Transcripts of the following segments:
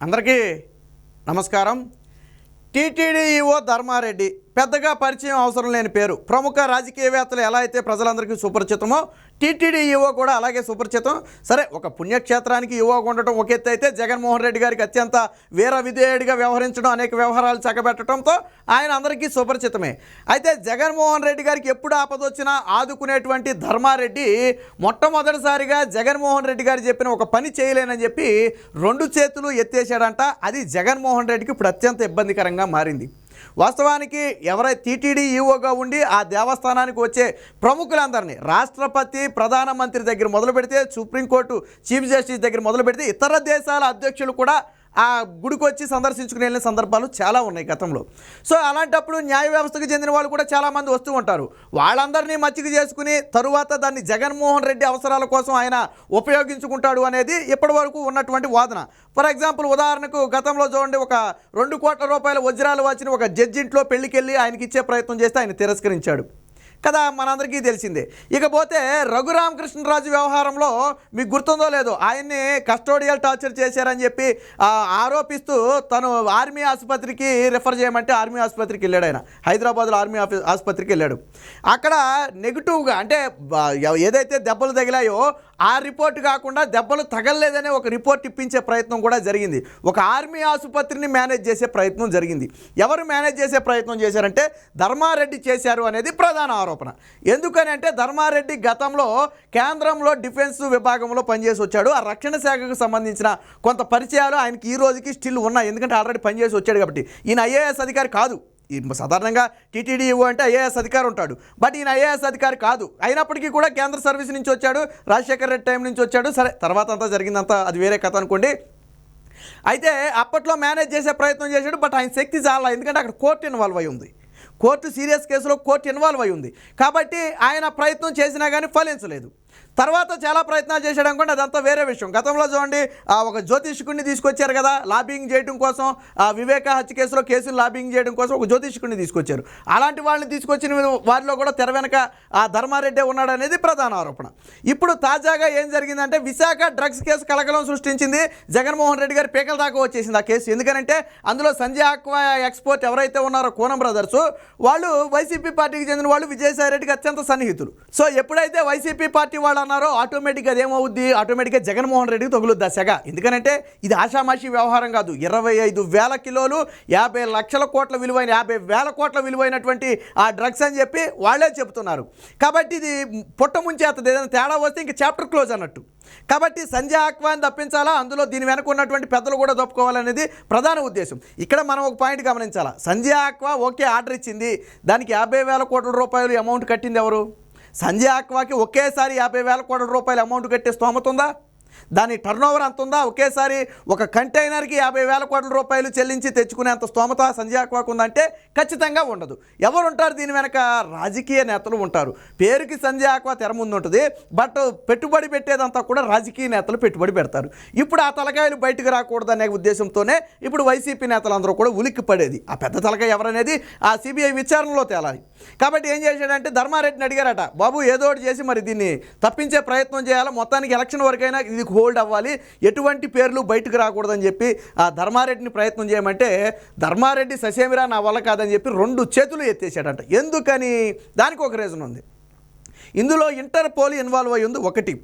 అందరికీ నమస్కారం. టీటీడీఈఓ ధర్మారెడ్డి పెద్దగా పరిచయం అవసరం లేని పేరు. ప్రముఖ రాజకీయవేత్తలు ఎలా అయితే ప్రజలందరికీ సుపరిచితమో టీటీడీ ఈవో కూడా అలాగే సుపరిచితం. సరే ఒక పుణ్యక్షేత్రానికి ఈఓగా ఉండటం ఒక ఎత్తు అయితే జగన్మోహన్ రెడ్డి గారికి అత్యంత వీర విధేయుడిగా వ్యవహరించడం అనేక వ్యవహారాలు చక్కబెట్టడంతో ఆయన అందరికీ సుపరిచితమే. అయితే జగన్మోహన్ రెడ్డి గారికి ఎప్పుడు ఆపదొచ్చినా ఆదుకునేటువంటి ధర్మారెడ్డి మొట్టమొదటిసారిగా జగన్మోహన్ రెడ్డి గారు చెప్పిన ఒక పని చేయలేనని చెప్పి రెండు చేతులు ఎత్తేసాడంట అది జగన్మోహన్ రెడ్డికి ఇప్పుడు అత్యంత ఇబ్బందికరంగా మారింది. వాస్తవానికి ఎవరైతే టీటీడీ ఈఓగా ఉండి ఆ దేవస్థానానికి వచ్చే ప్రముఖులందరినీ రాష్ట్రపతి ప్రధానమంత్రి దగ్గర మొదలు పెడితే సుప్రీంకోర్టు చీఫ్ జస్టిస్ దగ్గర మొదలు పెడితే ఇతర దేశాల అధ్యక్షులు కూడా ఆ గుడికి వచ్చి సందర్శించుకుని వెళ్ళిన సందర్భాలు చాలా ఉన్నాయి గతంలో. సో అలాంటప్పుడు న్యాయ వ్యవస్థకు చెందిన వాళ్ళు కూడా చాలామంది వస్తూ ఉంటారు. వాళ్ళందరినీ మచ్చిక చేసుకుని తరువాత దాన్ని జగన్మోహన్ రెడ్డి అవసరాల కోసం ఆయన ఉపయోగించుకుంటాడు అనేది ఇప్పటి వరకు ఉన్నటువంటి వాదన. ఫర్ ఎగ్జాంపుల్ ఉదాహరణకు గతంలో చూడండి ఒక రెండు కోట్ల రూపాయల వజ్రాలు వచ్చిన ఒక జడ్జి ఇంట్లో పెళ్ళికెళ్ళి ఆయనకి ఇచ్చే ప్రయత్నం చేస్తే ఆయన తిరస్కరించాడు. కదా మనందరికీ తెలిసిందే. ఇకపోతే రఘురామకృష్ణరాజు వ్యవహారంలో మీకు గుర్తుందో లేదో ఆయన్ని కస్టోడియల్ టార్చర్ చేశారని చెప్పి ఆరోపిస్తూ తను ఆర్మీ ఆసుపత్రికి రిఫర్ చేయమంటే ఆర్మీ ఆసుపత్రికి వెళ్ళాడు ఆయన. హైదరాబాద్లో ఆర్మీ ఆఫీ ఆసుపత్రికి వెళ్ళాడు. అక్కడ నెగిటివ్గా అంటే ఏదైతే దెబ్బలు తగిలాయో ఆ రిపోర్ట్ కాకుండా దెబ్బలు తగలలేదనే ఒక రిపోర్ట్ ఇప్పించే ప్రయత్నం కూడా జరిగింది. ఒక ఆర్మీ ఆసుపత్రిని మేనేజ్ చేసే ప్రయత్నం జరిగింది. ఎవరు మేనేజ్ చేసే ప్రయత్నం చేశారంటే ధర్మారెడ్డి చేశారు అనేది ప్రధాన ఆరోపణ. ఎందుకని అంటే ధర్మారెడ్డి గతంలో కేంద్రంలో డిఫెన్స్ విభాగంలో పనిచేసి వచ్చాడు. ఆ రక్షణ శాఖకు సంబంధించిన కొంత పరిచయాలు ఆయనకి ఈ రోజుకి స్టిల్ ఉన్నాయి. ఎందుకంటే ఆల్రెడీ పనిచేసి వచ్చాడు కాబట్టి. ఈయన ఐఏఎస్ అధికారి కాదు. సాధారణంగా టీటీడీ అంటే ఐఏఎస్ అధికారి ఉంటాడు. బట్ ఈయన ఐఏఎస్ అధికారి కాదు. అయినప్పటికీ కూడా కేంద్ర సర్వీస్ నుంచి వచ్చాడు. రాజశేఖర్ రెడ్డి టైం నుంచి వచ్చాడు. సరే తర్వాత అంతా జరిగిందంతా అది వేరే కథ అనుకోండి. అయితే అప్పట్లో మేనేజ్ చేసే ప్రయత్నం చేశాడు బట్ ఆయన శక్తి చాలా ఎందుకంటే అక్కడ కోర్టు ఇన్వాల్వ్ అయి ఉంది. కోర్టు సీరియస్ కేసులో కోర్టు ఇన్వాల్వ్ అయి ఉంది. కాబట్టి ఆయన ప్రయత్నం చేసినా కానీ ఫలించలేదు. తర్వాత చాలా ప్రయత్నాలు చేశాడు అనుకోండి అదంతా వేరే విషయం. గతంలో చూడండి ఆ ఒక జ్యోతిష్కుడిని తీసుకొచ్చారు కదా లాబింగ్ చేయడం కోసం ఆ వివేక హత్య కేసులో కేసులు లాబింగ్ చేయడం కోసం ఒక జ్యోతిష్కుడిని తీసుకొచ్చారు. అలాంటి వాళ్ళని తీసుకొచ్చిన వారిలో కూడా తెర వెనక ఆ ధర్మారెడ్డి ఉన్నాడు అనేది ప్రధాన ఆరోపణ. ఇప్పుడు తాజాగా ఏం జరిగిందంటే విశాఖ డ్రగ్స్ కేసు కలకలం సృష్టించింది జగన్మోహన్ రెడ్డి గారి పీకల దాకా వచ్చేసింది ఆ కేసు. ఎందుకంటే అందులో సంజయ్ ఆక్వా ఎక్స్పోర్ట్ ఎవరైతే ఉన్నారో కోనం బ్రదర్స్ వాళ్ళు వైసీపీ పార్టీకి చెందిన వాళ్ళు విజయసాయి రెడ్డికి అత్యంత సన్నిహితులు. సో ఎప్పుడైతే వైసీపీ పార్టీ వాళ్ళు అన్నారో ఆటోమేటిక్గా అదేమవుద్ది ఆటోమేటిక్గా జగన్మోహన్ రెడ్డికి తగులుద్ది ఆ సెగ? ఎందుకంటే ఇది ఆషామాషి వ్యవహారం కాదు. ఇరవై ఐదు వేల కిలోలు యాభై లక్షల కోట్ల విలువైన యాభై వేల కోట్ల విలువైనటువంటి ఆ డ్రగ్స్ అని చెప్పి వాళ్ళే చెబుతున్నారు. కాబట్టి ఇది పుట్ట ముంచేస్తుంది ఏదైనా తేడా వస్తే ఇంక చాప్టర్ క్లోజ్ అన్నట్టు. కాబట్టి సంజయ్ ఆక్వాన్ తప్పించాలా? అందులో దీని వెనక ఉన్నటువంటి పెద్దలు కూడా తప్పుకోవాలనేది ప్రధాన ఉద్దేశం. ఇక్కడ మనం ఒక పాయింట్ గమనించాలా? సంజయ్ ఆక్వా ఓకే ఆర్డర్ ఇచ్చింది. దానికి యాభై వేల కోట్ల రూపాయలు అమౌంట్ కట్టింది ఎవరు? సంజయ్ ఆక్వాకి ఒకేసారి యాభై వేల కోట్ల రూపాయల అమౌంట్ కట్టే స్తోమత ఉందా? దాని టర్న్ ఓవర్ అంత ఉందా? ఒకేసారి ఒక కంటైనర్కి యాభై వేల కోట్ల రూపాయలు చెల్లించి తెచ్చుకునేంత స్తోమత సంజయ్ ఆక్వాకు ఉందంటే ఖచ్చితంగా ఉండదు. ఎవరు ఉంటారు దీని వెనక? రాజకీయ నేతలు ఉంటారు. పేరుకి సంజయ్ ఆక్వా తెర ముందు ఉంటుంది. బట్ పెట్టుబడి పెట్టేదంతా కూడా రాజకీయ నేతలు పెట్టుబడి పెడతారు. ఇప్పుడు ఆ తలకాయలు బయటకు రాకూడదనే ఉద్దేశంతోనే ఇప్పుడు వైసీపీ నేతలందరూ కూడా ఉలిక్కి పడేది. ఆ పెద్ద తలకాయ ఎవరనేది ఆ సిబిఐ విచారణలో తేలాలి. కాబట్టి ఏం చేశాడంటే ధర్మారెడ్డిని అడిగారట బాబు ఏదో ఒకటి చేసి మరి దీన్ని తప్పించే ప్రయత్నం చేయాలి? మొత్తానికి ఎలక్షన్ వరకైనా ఇది హోల్డ్ అవ్వాలి? ఎటువంటి పేర్లు బయటకు రాకూడదని చెప్పి ఆ ధర్మారెడ్డిని ప్రయత్నం చేయమంటే ధర్మారెడ్డి ససేమిరా నా వల్ల కాదని చెప్పి రెండు చేతులు ఎత్తేసాడంట. ఎందుకని? దానికి ఒక రీజన్ ఉంది. ఇందులో ఇంటర్పోల్ ఇన్వాల్వ్ అయి ఉంది ఒకటి.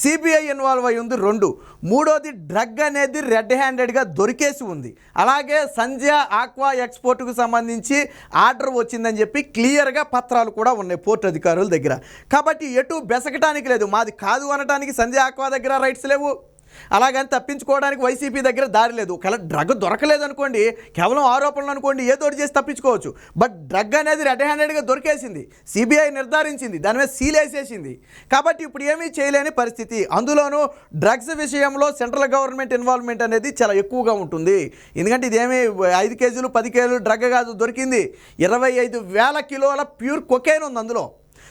సిబిఐ ఇన్వాల్వ్ అయి ఉంది రెండు. మూడోది డ్రగ్ అనేది రెడ్ హ్యాండెడ్గా దొరికేసి ఉంది. అలాగే సంధ్య ఆక్వా ఎక్స్పోర్ట్కు సంబంధించి ఆర్డర్ వచ్చిందని చెప్పి క్లియర్గా పత్రాలు కూడా ఉన్నాయి పోర్ట్ అధికారుల దగ్గర. కాబట్టి ఎటు బెసకటానికి లేదు. మాది కాదు అనడానికి సంధ్య ఆక్వా దగ్గర రైట్స్ లేవు. అలాగని తప్పించుకోవడానికి వైసీపీ దగ్గర దారి లేదు. ఒకవేళ డ్రగ్ దొరకలేదు అనుకోండి కేవలం ఆరోపణలు అనుకోండి ఏదో చేసి తప్పించుకోవచ్చు. బట్ డ్రగ్ అనేది రెడ్ హ్యాండెడ్గా దొరికేసింది. సిబిఐ నిర్ధారించింది దాని మీద సీల్ వేసేసింది. కాబట్టి ఇప్పుడు ఏమీ చేయలేని పరిస్థితి. అందులోనూ డ్రగ్స్ విషయంలో సెంట్రల్ గవర్నమెంట్ ఇన్వాల్వ్మెంట్ అనేది చాలా ఎక్కువగా ఉంటుంది. ఎందుకంటే ఇదేమీ ఐదు కేజీలు పది కేజీలు డ్రగ్ కాదు దొరికింది. ఇరవై ఐదు వేల కిలోల ప్యూర్ కొకేన్ ఉంది అందులో.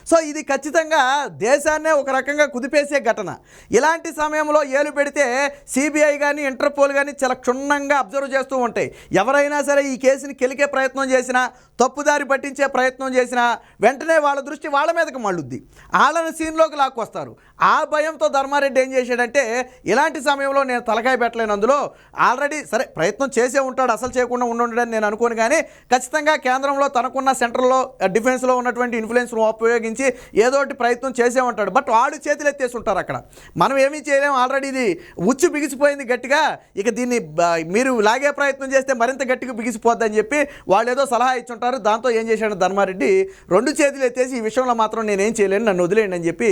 సో ఇది ఖచ్చితంగా దేశాన్నే ఒక రకంగా కుదిపేసే ఘటన. ఇలాంటి సమయంలో ఏలు పెడితే సిబిఐ కానీ ఇంటర్పోల్ కానీ చాలా క్షుణ్ణంగా అబ్జర్వ్ చేస్తూ ఉంటాయి. ఎవరైనా సరే ఈ కేసుని కెలికే ప్రయత్నం చేసినా తప్పుదారి పట్టించే ప్రయత్నం చేసినా వెంటనే వాళ్ళ దృష్టి వాళ్ళ మీదకి మళ్ళుద్ది. వాళ్ళని సీన్లోకి లాక్కొస్తారు. ఆ భయంతో ధర్మారెడ్డి ఏం చేశాడంటే ఇలాంటి సమయంలో నేను తలకాయ పెట్టలేను అందులో. ఆల్రెడీ సరే ప్రయత్నం చేసే ఉంటాడు అసలు చేయకుండా ఉండడని నేను అనుకోను కానీ ఖచ్చితంగా కేంద్రంలో తనకున్న సెంట్రల్లో డిఫెన్స్లో ఉన్నటువంటి ఇన్ఫ్లుయెన్స్ను ఉపయోగించి ఏదో ఒకటి ప్రయత్నం చేసే ఉంటాడు బట్ వాడు చేతులు ఎత్తేసి ఉంటారు అక్కడ. మనం ఏమీ చేయలేం. ఆల్రెడీ ఇది ఉచ్చు బిగిసిపోయింది గట్టిగా. ఇక దీన్ని మీరు లాగే ప్రయత్నం చేస్తే మరింత గట్టిగా బిగిసిపోద్దని చెప్పి వాళ్ళు ఏదో సలహా ఇచ్చుంటారు. దాంతో ఏం చేశాడు ధర్మారెడ్డి? రెండు చేతులు ఎత్తేసి ఈ విషయంలో మాత్రం నేనేం చేయలేను నన్ను వదిలేయండి అని చెప్పి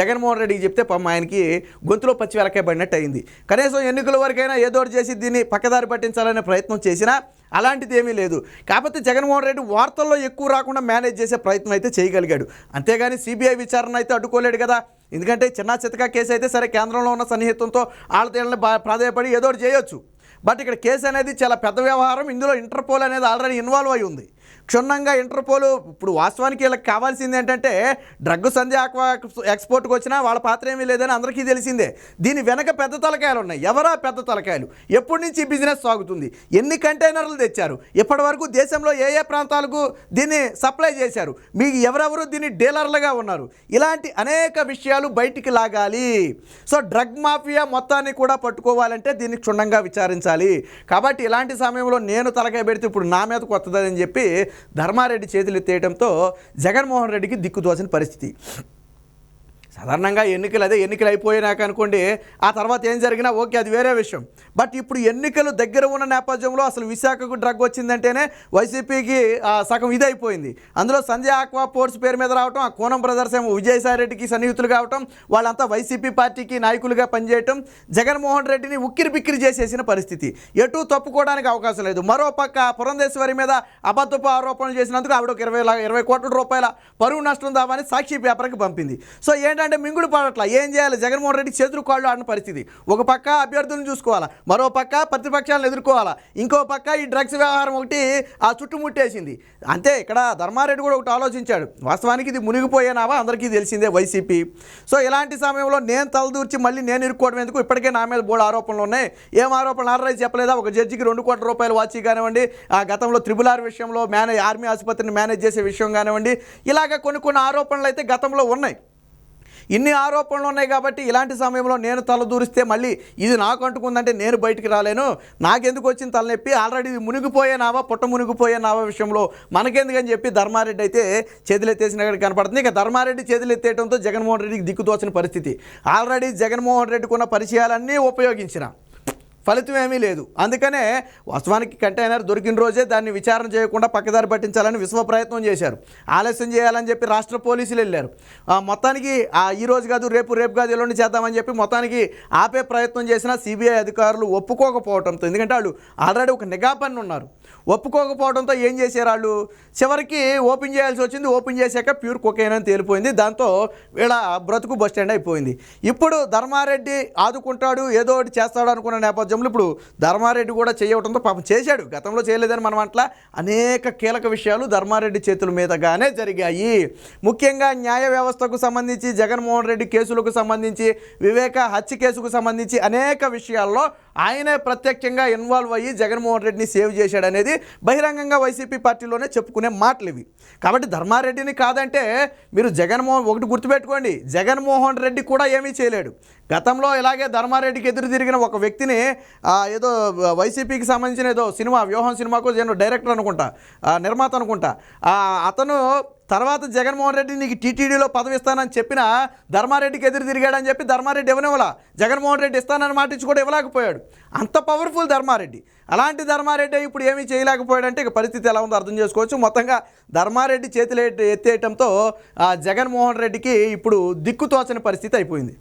జగన్మోహన్ రెడ్డికి చెప్తే పాపం ఆయనకి గొంతులో పచ్చి వెలకాయ పడినట్టు అయింది కనీసం ఎన్నికల వరకైనా ఏదో చేసి దీన్ని పక్కదారి పట్టించాలనే ప్రయత్నం చేసినా అలాంటిది ఏమీ లేదు. కాకపోతే జగన్మోహన్ రెడ్డి వార్తల్లో ఎక్కువ రాకుండా మేనేజ్ చేసే ప్రయత్నం అయితే చేయగలిగాడు. అంతేగాని సిబిఐ విచారణ అయితే అడ్డుకోలేడు కదా. ఎందుకంటే చిన్న చితకా కేసు అయితే సరే కేంద్రంలో ఉన్న సన్నిహితంతో వాళ్ళ బా ప్రాధాయపడి ఏదో చేయొచ్చు. బట్ ఇక్కడ కేసు అనేది చాలా పెద్ద వ్యవహారం. ఇందులో ఇంటర్పోల్ అనేది ఆల్రెడీ ఇన్వాల్వ్ అయి ఉంది. క్షుణ్ణంగా ఇంటర్పోల్ ఇప్పుడు వాస్తవానికి వీళ్ళకి కావాల్సింది ఏంటంటే డ్రగ్ సంధ్య ఆక్వా ఎక్స్పోర్ట్కి వచ్చినా వాళ్ళ పాత్ర ఏమీ లేదని అందరికీ తెలిసిందే. దీని వెనక పెద్ద తలకాయలు ఉన్నాయి. ఎవరా పెద్ద తలకాయలు? ఎప్పటి నుంచి ఈ బిజినెస్ సాగుతుంది? ఎన్ని కంటైనర్లు తెచ్చారు? ఇప్పటి వరకు దేశంలో ఏ ఏ ప్రాంతాలకు దీన్ని సప్లై చేశారు? మీకు ఎవరెవరు దీన్ని డీలర్లుగా ఉన్నారు? ఇలాంటి అనేక విషయాలు బయటికి లాగాలి. సో డ్రగ్ మాఫియా మొత్తాన్ని కూడా పట్టుకోవాలంటే దీన్ని క్షుణ్ణంగా విచారించాలి. కాబట్టి ఇలాంటి సమయంలో నేను తలకాయ పెడితే ఇప్పుడు నా మీద కొత్తదని చెప్పి ధర్మారెడ్డి చేతులు ఎత్తేయడంతో జగన్మోహన్ రెడ్డికి దిక్కుదోసిన పరిస్థితి. సాధారణంగా ఎన్నికలు అదే ఎన్నికలు అయిపోయినాక అనుకోండి ఆ తర్వాత ఏం జరిగినా ఓకే అది వేరే విషయం. బట్ ఇప్పుడు ఎన్నికలు దగ్గర ఉన్న నేపథ్యంలో అసలు విశాఖకు డ్రగ్ వచ్చిందంటేనే వైసీపీకి సగం ఇది అయిపోయింది అందులో సంజయ్ ఆక్వా పోర్ట్స్ పేరు మీద రావటం ఆ కోనం బ్రదర్స్ ఏమో విజయసాయి రెడ్డికి సన్నిహితులు కావటం వాళ్ళంతా వైసీపీ పార్టీకి నాయకులుగా పనిచేయటం జగన్మోహన్ రెడ్డిని ఉక్కిరి బిక్కిరి చేసేసిన పరిస్థితి. ఎటు తప్పుకోవడానికి అవకాశం లేదు. మరో పక్క పురంధేశ్వరి మీద అబద్ధపు ఆరోపణలు చేసినందుకు ఆవిడ ఒక ఇరవై ఇరవై కోట్ల రూపాయల పరువు నష్టం దావని సాక్షి పేపర్కి పంపింది. సో ఏంటంటే అంటే మింగుడు పడట్ల. ఏం చేయాలి? జగన్మోహన్ రెడ్డి చేతులు కాళ్ళు ఆడిన పరిస్థితి. ఒక పక్క అభ్యర్థులను చూసుకోవాలా మరో పక్క ప్రతిపక్షాలను ఎదుర్కోవాలా ఇంకో పక్క ఈ డ్రగ్స్ వ్యవహారం ఒకటి ఆ చుట్టుముట్టేసింది. అంతే ఇక్కడ ధర్మారెడ్డి కూడా ఒకటి ఆలోచించాడు. వాస్తవానికి ఇది మునిగిపోయేనావా? అందరికీ తెలిసిందే వైసీపీ. సో ఇలాంటి సమయంలో నేను తలదూర్చి మళ్ళీ నేను ఇరుక్కోవడం ఎందుకు? ఇప్పటికే నా మీద బోర్డు ఆరోపణలు ఉన్నాయి. ఏం ఆరోపణలు? ఆర్రైజ్ చెప్పలేదా? ఒక జడ్జికి రెండు కోట్ల రూపాయలు వాచి కానివ్వండి ఆ గతంలో త్రిబుల్ ఆర్ విషయంలో మేనేజ్ ఆర్మీ ఆసుపత్రిని మేనేజ్ చేసే విషయం కానివ్వండి ఇలాగ కొన్ని కొన్ని ఆరోపణలు అయితే గతంలో ఉన్నాయి. ఇన్ని ఆరోపణలు ఉన్నాయి కాబట్టి ఇలాంటి సమయంలో నేను తల దూరిస్తే మళ్ళీ ఇది నాకు అంటుకుందంటే నేను బయటికి రాలేను. నాకెందుకు వచ్చిన తలనొప్పి? ఆల్రెడీ ఇది మునిగిపోయే నావా పుట్ట మునిగిపోయే నావా విషయంలో? మనకెందుకని చెప్పి ధర్మారెడ్డి అయితే చేతులెత్తేసినట్టు కనపడుతుంది. ఇక ధర్మారెడ్డి చేతులెత్తేయడంతో జగన్మోహన్ రెడ్డికి దిక్కుతోచిన పరిస్థితి. ఆల్రెడీ జగన్మోహన్ రెడ్డికి ఉన్న పరిచయాలన్నీ ఉపయోగించిన. ఫలితం ఏమీ లేదు. అందుకనే వాస్తవానికి కంటైనర్ దొరికిన రోజే దాన్ని విచారణ చేయకుండా పక్కదారి పట్టించాలని విశ్వ ప్రయత్నం చేశారు. ఆలస్యం చేయాలని చెప్పి రాష్ట్ర పోలీసులు వెళ్ళారు. ఆ, మొత్తానికి ఆ, ఈ రోజు కాదు రేపు రేపు కాదు ఎల్లుండి చేద్దామని చెప్పి మొత్తానికి ఆపే ప్రయత్నం చేసిన సిబిఐ అధికారులు ఒప్పుకోకపోవడంతో ఎందుకంటే వాళ్ళు ఆల్రెడీ ఒక నిఘా పన్ను ఉన్నారు. ఒప్పుకోకపోవడంతో ఏం చేశారు వాళ్ళు? చివరికి ఓపెన్ చేయాల్సి వచ్చింది. ఓపెన్ చేశాక ప్యూర్ కొకైన్ అని తేలిపోయింది. దాంతో వీళ్ళ బ్రతుకు బస్ స్టాండ్ అయిపోయింది. ఇప్పుడు ధర్మారెడ్డి ఆదుకుంటాడు ఏదో ఒకటి చేస్తాడు అనుకున్న నేపథ్యం నేపథ్యంలో ఇప్పుడు ధర్మారెడ్డి కూడా చేయవడంతో పాపం చేశాడు. గతంలో చేయలేదని మనం అట్లా అనేక కీలక విషయాలు ధర్మారెడ్డి చేతుల మీదగానే జరిగాయి. ముఖ్యంగా న్యాయ వ్యవస్థకు సంబంధించి జగన్మోహన్ రెడ్డి కేసులకు సంబంధించి వివేక హత్య కేసుకు సంబంధించి అనేక విషయాల్లో ఆయనే ప్రత్యక్షంగా ఇన్వాల్వ్ అయ్యి జగన్మోహన్ రెడ్డిని సేవ్ చేశాడు అనేది బహిరంగంగా వైసీపీ పార్టీలోనే చెప్పుకునే మాటలు ఇవి కాబట్టి ధర్మారెడ్డిని కాదంటే మీరు జగన్మోహన్ ఒకటి గుర్తుపెట్టుకోండి జగన్మోహన్ రెడ్డి కూడా ఏమీ చేయలేడు. గతంలో ఇలాగే ధర్మారెడ్డికి ఎదురు తిరిగిన ఒక వ్యక్తిని ఏదో వైసీపీకి సంబంధించిన ఏదో సినిమా వ్యూహం సినిమాకు నేను డైరెక్టర్ అనుకుంటా నిర్మాత అనుకుంటా అతను తర్వాత జగన్మోహన్ రెడ్డి నీకు టీటీడీలో పదవి ఇస్తానని చెప్పిన ధర్మారెడ్డికి ఎదురు తిరిగాడని చెప్పి ధర్మారెడ్డి ఇవ్వనివ్వలా. జగన్మోహన్ రెడ్డి ఇస్తానని మాట ఇచ్చి కూడా ఇవ్వలేకపోయాడు. అంత పవర్ఫుల్ ధర్మారెడ్డి. అలాంటి ధర్మారెడ్డి ఇప్పుడు ఏమీ చేయలేకపోయాడంటే ఇక పరిస్థితి ఎలా ఉందో అర్థం చేసుకోవచ్చు. మొత్తంగా ధర్మారెడ్డి చేతులు ఎత్తేయటంతో ఆ, జగన్మోహన్ రెడ్డికి ఇప్పుడు దిక్కుతోచని పరిస్థితి అయిపోయింది.